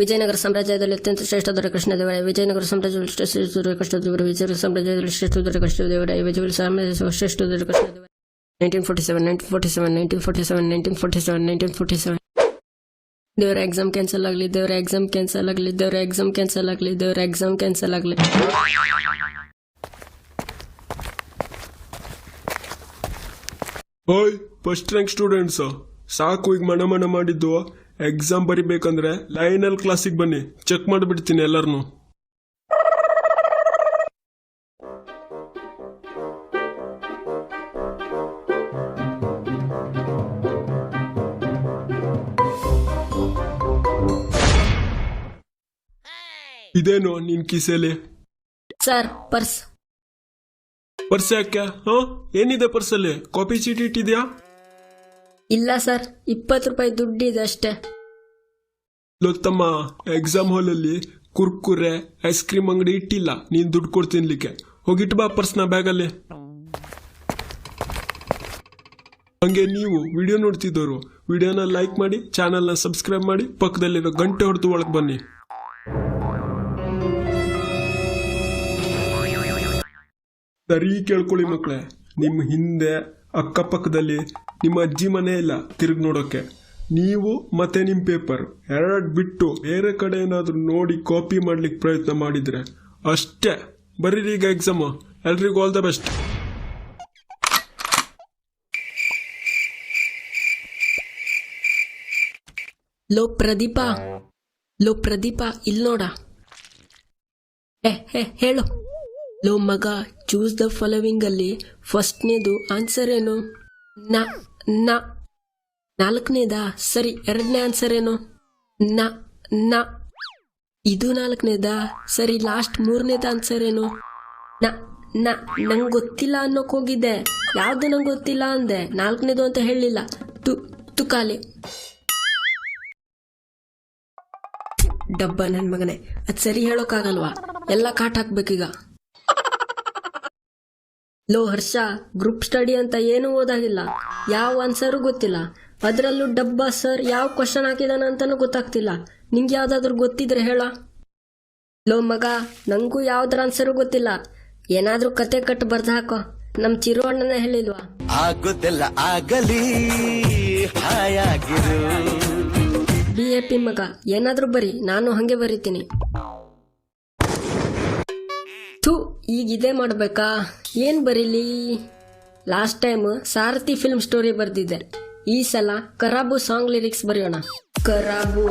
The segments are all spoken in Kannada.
ವಿಜಯನಗರ ಸಾಮ್ರಾಜ್ಯದಲ್ಲಿ ಅತ್ಯಂತ ಶ್ರೇಷ್ಠ ದೊರೆ ಕೃಷ್ಣದೇವರಾಯ ವಿಜಯನಗರ ಸಾಮ್ರಾಜ್ಯದಲ್ಲಿ ಶ್ರೇಷ್ಠ ದೊರೆ ಕೃಷ್ಣದೇವರ ವಿಜಯನಗರ ಸಾಮ್ರಾಜ್ಯದಲ್ಲಿ ಶ್ರೇಷ್ಠ ದೊರೆ ಕೃಷ್ಣದೇವರಾಯ ವಿಜಯನಗರ ಸಾಮ್ರಾಜ್ಯದ ಶ್ರೇಷ್ಠ ದೊರೆ Krishnadevaraya nineteen forty seven nineteen forty seven nineteen forty seven nineteen forty seven nineteen forty seven ದೇವರ ಎಕ್ಸಾಮ್ ಕ್ಯಾನ್ಸಲ್ ಆಗಲಿ, ದೇವರ ಎಕ್ಸಾಮ್ ಕ್ಯಾನ್ಸಲ್ ಆಗಲಿ, ದೇವರ ಎಕ್ಸಾಮ್ ಕ್ಯಾನ್ಸಲ್ ಆಗಲಿ, ದೇವರ ಎಕ್ಸಾಮ್ ಕ್ಯಾನ್ಸಲ್ ಆಗಲಿ. ಓಯ್ ಫಸ್ಟ್ ರ್ಯಾಂಕ್ ಸ್ಟೂಡೆಂಟ್ಸ್ ಸಾಕು, ಈಗ ಮನ ಮನ ಮಾಡಿದ್ದು ಎಕ್ಸಾಮ್ ಬರಿಬೇಕಂದ್ರೆ ಲೈನಲ್ ಕ್ಲಾಸಿಗೆ ಬನ್ನಿ. ಚೆಕ್ ಮಾಡಿಬಿಡ್ತೀನಿ ಎಲ್ಲರನ್ನು ಇದೇನು ನಿನ್ ಕಿಸೆಲಿ? Sir purse. ಪರ್ಸ್ ಯಾಕೆ? ಹಾ? ಏನಿದೆ ಪರ್ಸಲ್ಲಿ? ಕಾಪಿ ಚೀಟಿ ಇಟ್ಟಿದ್ಯಾ? ಇಲ್ಲ ಸರ್, ಇಪ್ಪತ್ತು ರೂಪಾಯಿ ದುಡ್ಡಿದೆ ಅಷ್ಟೇ. ಲೋತಮ್ಮ ಎಕ್ಸಾಮ್ ಹಾಲಲ್ಲಿ ಕುರ್ಕುರೆ ಐಸ್ ಕ್ರೀಮ್ ಅಂಗಡಿ ಇಟ್ಟಿಲ್ಲ, ನೀನ್ ದುಡ್ಡು ಕೊಡ್ ತಿನ್ಲಿಕ್ಕೆ. ಹೋಗಿಟ್ಟು ಬಾ ಪರ್ಸ್ನ ಬ್ಯಾಗಲ್ಲಿ ಹಂಗೆ ನೀವು ವಿಡಿಯೋ ನೋಡ್ತಿದ್ದವರು ವಿಡಿಯೋನ ಲೈಕ್ ಮಾಡಿ ಚಾನಲ್ನ ಸಬ್ಸ್ಕ್ರೈಬ್ ಮಾಡಿ, ಪಕ್ಕದಲ್ಲಿರೋ ಗಂಟೆ ಹೊಡೆದು ಒಳಗೆ ಬನ್ನಿ. ಸರಿ ಕೇಳ್ಕೊಳ್ಳಿ ಮಕ್ಕಳೇ ನಿಮ್ಮ ಹಿಂದೆ ಅಕ್ಕಪಕ್ಕದಲ್ಲಿ ನಿಮ್ಮ ಅಜ್ಜಿ ಮನೆ ಇಲ್ಲ, ತಿರುಗಿ ನೋಡೋಕ್ಕೆ ನೀವು ಮತ್ತೆ ನಿಮ್ಮ ಪೇಪರ್ ಎರಡು ಬಿಟ್ಟು ಬೇರೆ ಕಡೆ ಏನಾದರೂ ನೋಡಿ ಕಾಪಿ ಮಾಡ್ಲಿಕ್ಕೆ ಪ್ರಯತ್ನ ಮಾಡಿದರೆ. ಅಷ್ಟೇ. ಬರೀರಿ ಈಗ ಎಕ್ಸಾಮು ಎಲ್ರಿಗೂ ಆಲ್ ದ ಬೆಸ್ಟ್ ಲೋ ಪ್ರದೀಪ. ಲೋ ಪ್ರದೀಪ, ಇಲ್ಲಿ ನೋಡ. ಹೇ ಹೇ ಹೇಳು. ಲೋ ಮಗ ಚೂಸ್ ದ ಫಾಲೋವಿಂಗ್ ಅಲ್ಲಿ ಫಸ್ಟ್ನೇದು ಆನ್ಸರ್ ಏನು? ನ ನ. ನಾಲ್ಕನೇದಾ? ಸರಿ, ಎರಡನೇ ಆನ್ಸರ್ ಏನು? ನ ನ. ಇದು ನಾಲ್ಕನೇದಾ? ಸರಿ ಲಾಸ್ಟ್ ಮೂರನೇದ ಆನ್ಸರ್ ಏನು? ನ ನ. ನಂಗೆ ಗೊತ್ತಿಲ್ಲ ಅನ್ನೋಕ್ ಹೋಗಿದ್ದೆ ಯಾವ್ದು ನಂಗೆ ಗೊತ್ತಿಲ್ಲ ಅಂದೆ? ನಾಲ್ಕನೇದು ಅಂತ ಹೇಳಿಲ್ಲ. ತು, ತುಕಾಲಿ. ಡಬ್ಬ ನನ್ನ ಮಗನೇ, ಅದು ಸರಿ ಹೇಳೋಕ್ಕಾಗಲ್ವಾ ಎಲ್ಲ ಕಾಟ್ ಹಾಕ್ಬೇಕೀಗ. ಲೋ ಹರ್ಷ ಗ್ರೂಪ್ ಸ್ಟಡಿ ಅಂತ ಏನೂ ಓದಾಗಿಲ್ಲ. ಯಾವ ಆನ್ಸರು ಗೊತ್ತಿಲ್ಲ. ಅದರಲ್ಲೂ ಡಬ್ಬ ಸರ್ ಯಾವ ಕ್ವಶನ್ ಹಾಕಿದಾನ ಅಂತಾನೂ ಗೊತ್ತಾಗ್ತಿಲ್ಲ. ನಿಂಗೆ ಯಾವ್ದಾದ್ರು ಗೊತ್ತಿದ್ರೆ ಹೇಳ. ಲೋ ಮಗ ನಂಗೂ ಯಾವ್ದ್ರ ಆನ್ಸರು ಗೊತ್ತಿಲ್ಲ. ಏನಾದ್ರೂ ಕತೆ ಕಟ್ಟು ಬರ್ದು ಹಾಕೋ. ನಮ್ ಚಿರು ಅಣ್ಣನ ಹೇಳಿಲ್ವಾ? ಆಗುದೆಲ್ಲ ಆಗಲಿ ಬಿ ಎ ಪಿ ಮಗ ಏನಾದ್ರೂ ಬರಿ ನಾನು ಹಂಗೆ ಬರಿತೀನಿ. ಈಗ ಇದೇ ಮಾಡ್ಬೇಕಾ? ಏನ್ ಬರೀಲಿ? Last time Sarathi film story ಬರ್ದಿದ್ದಾರೆ ಈ ಸಲ ಕರಾಬು ಸಾಂಗ್ ಲಿರಿಕ್ಸ್ ಬರೆಯೋಣ. ಕರಾಬು,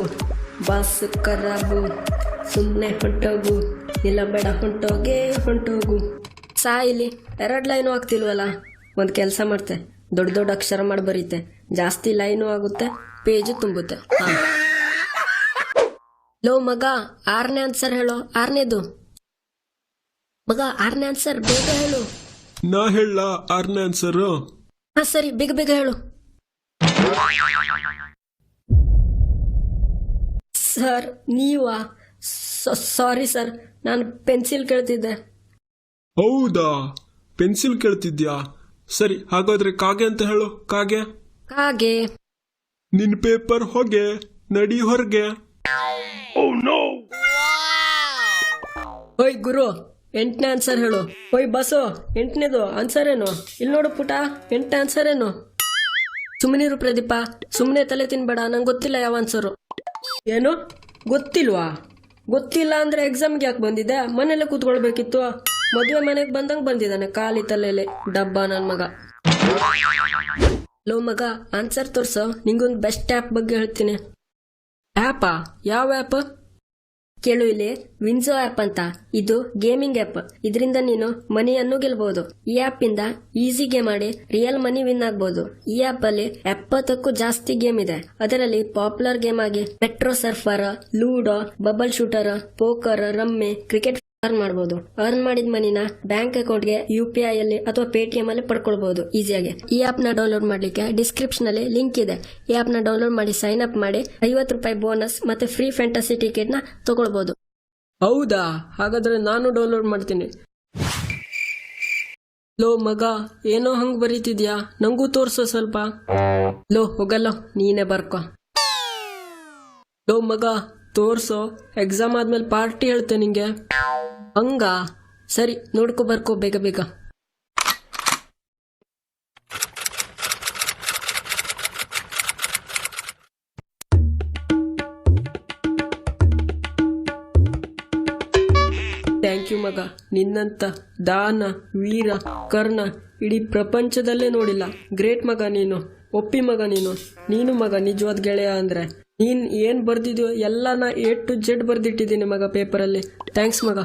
ಬಸ್ ಕರಾಬು ಸುಮ್ಮನೆ ಹೊಂಟೋಗು, ಇಲ್ಲ ಬೇಡ ಹೊಂಟೋಗೆ ಹೊಂಟೋಗು. ಸಾ ಇಲ್ಲಿ ಎರಡು ಲೈನು ಆಗ್ತಿಲ್ವಲ್ಲ? ಒಂದು ಕೆಲಸ ಮಾಡ್ತೆ. ದೊಡ್ಡ ದೊಡ್ಡ ಅಕ್ಷರ ಮಾಡಿ ಬರೀತೆ. ಜಾಸ್ತಿ ಲೈನು ಆಗುತ್ತೆ ಪೇಜು ತುಂಬುತ್ತೆ. ಲೋ ಮಗ, ಆರನೇ ಆನ್ಸರ್ ಹೇಳೋ, ಆರನೇದು? ಮಗ ಆರನೇ ಆನ್ಸರ್ ಬೇಗ ಹೇಳು. ನಾ ಹೇಳ ಆರನೇ ಆನ್ಸರ್ ಹಾ ಸರಿ ಬೇಗ ಬೇಗ ಹೇಳು. ಸರ್ ನೀವಾ? ಸಾರಿ ಸರ್ ನಾನು ಪೆನ್ಸಿಲ್ ಕೇಳ್ತಿದ್ದೆ. ಹೌದಾ? ಪೆನ್ಸಿಲ್ ಕೇಳ್ತಿದ್ಯಾ? ಸರಿ ಹಾಗಾದ್ರೆ ಕಾಗೆ ಅಂತ ಹೇಳು ಕಾಗೆ. ಕಾಗೆ. ನಿನ್ ಪೇಪರ್ ಹೊಗೆ ನಡಿ ಹೊರಗೆ. ಓ ನೋ ಓಯ್ ಗುರು. ಎಂಟನೇ ಆನ್ಸರ್ ಹೇಳು. ಓಯ್ ಬಸ್ಸು ಎಂಟನೇದು ಆನ್ಸರ್ ಏನು? ಇಲ್ಲಿ ನೋಡು ಪುಟ, ಎಂಟನೇ ಆನ್ಸರ್ ಏನು? ಸುಮ್ಮನಿರು ಪ್ರದೀಪ. ಸುಮ್ಮನೆ ತಲೆ ತಿನ್ಬೇಡ, ನಂಗೆ ಗೊತ್ತಿಲ್ಲ ಯಾವ ಆನ್ಸರು ಏನು? ಗೊತ್ತಿಲ್ವಾ? ಗೊತ್ತಿಲ್ಲ ಅಂದ್ರೆ ಎಕ್ಸಾಮ್ಗೆ ಯಾಕೆ ಬಂದಿದ್ದೆ? ಮನೇಲೆ ಕೂತ್ಕೊಳ್ಬೇಕಿತ್ತು. ಮದುವೆ ಮನೆಗೆ ಬಂದಂಗೆ ಬಂದಿದ್ದಾನೆ ಖಾಲಿ ತಲೆಯಲ್ಲಿ ಡಬ್ಬ ನನ್ನ ಮಗ. ಲೋ ಮಗ ಆನ್ಸರ್ ತೋರ್ಸೋ. ನಿಂಗೊಂದು ಬೆಸ್ಟ್ ಆ್ಯಪ್ ಬಗ್ಗೆ ಹೇಳ್ತೀನಿ. ಆ್ಯಪಾ ಯಾವ ಆ್ಯಪ್ ಕೇಳು ಇಲ್ಲಿ. ವಿನ್ಸೋ ಆ್ಯಪ್ ಅಂತ. ಇದು ಗೇಮಿಂಗ್ ಆ್ಯಪ್ ಇದರಿಂದ ನೀನು ಮನಿಯನ್ನು ಗೆಲ್ಬಹುದು ಈ ಆ್ಯಪ್ ಇಂದ ಈಸಿ ಗೇಮ್ ಮಾಡಿ ರಿಯಲ್ ಮನಿ ವಿನ್ ಆಗ್ಬಹುದು ಈ ಆ್ಯಪ್ ಅಲ್ಲಿ ಎಪ್ಪತ್ತಕ್ಕೂ ಜಾಸ್ತಿ ಗೇಮ್ ಇದೆ. ಅದರಲ್ಲಿ ಪಾಪ್ಯುಲರ್ ಗೇಮ್ ಆಗಿ Metro Surfer, ludo, bubble shooter, poker, rummy, cricket earn ಮಾಡಬಹುದು ಅರ್ನ್ ಮಾಡಿದ ಮನಿನ ಬ್ಯಾಂಕ್ ಅಕೌಂಟ್ಗೆ ಯು ಪಿ ಐ ಅಲ್ಲಿ ಅಥವಾ ಪೇಟಿಎಂ ಅಲ್ಲಿ ಪಡ್ಕೊಳ್ಬಹುದು ಈಸಿಯಾಗಿ ಈ ಆಪ್ನ ಡೌನ್ಲೋಡ್ ಮಾಡ್ಲಿಕ್ಕೆ ಡಿಸ್ಕ್ರಿಪ್ಷನ್ ಅಲ್ಲಿ ಲಿಂಕ್ ಇದೆ. ಈ ಆಪ್ನ ಡೌನ್ಲೋಡ್ ಮಾಡಿ ಸೈನ್ ಅಪ್ ಮಾಡಿ, ಐವತ್ತು ರೂಪಾಯಿ ಬೋನಸ್ ಮತ್ತೆ ಫ್ರೀ ಫ್ಯಾಂಟಸಿ ಟಿಕೆಟ್ನ ತಗೊಳ್ಬಹುದು ಹೌದಾ? ಹಾಗಾದ್ರೆ ನಾನು ಡೌನ್ಲೋಡ್ ಮಾಡ್ತೀನಿ. ಲೋ, ಮಗ, ಏನೋ ಹಂಗ್ ಬರೀತಿದ್ಯಾ? ನಂಗೂ ತೋರ್ಸು ಸ್ವಲ್ಪ. ಲೋ, ಹೋಗಲ್ಲೋ. ನೀನೇ ಬರ್ಕೋ. ಲೋ, ಮಗ ತೋರ್ಸೋ. ಎಕ್ಸಾಮ್ ಆದ್ಮೇಲೆ ಪಾರ್ಟಿ ಹೇಳ್ತೆ ನಿಂಗೆ. ಹಂಗ? ಸರಿ, ನೋಡ್ಕೊ, ಬರ್ಕೊ, ಬೇಗ ಬೇಗ. ಥ್ಯಾಂಕ್ ಯು ಮಗ. ನಿನ್ನಂತ ದಾನ, ವೀರ, ಕರ್ಣ ಇಡೀ ಪ್ರಪಂಚದಲ್ಲೇ ನೋಡಿಲ್ಲ. ಗ್ರೇಟ್ ಮಗ ನೀನು. ಒಪ್ಪಿ ಮಗ ನೀನು. ನೀನು ಮಗ, ನಿಜವಾದ ಗೆಳೆಯ ಅಂದ್ರೆ. ನೀನ್ ಏನ್ ಬರ್ದಿದ್ಯೋ ಎಲ್ಲಾನ ಎ ಟು ಜೆಡ್ ಬರ್ದಿಟ್ಟಿದ್ದೀನಿ ಮಗ ಪೇಪರಲ್ಲಿ ಥ್ಯಾಂಕ್ಸ್ ಮಗ.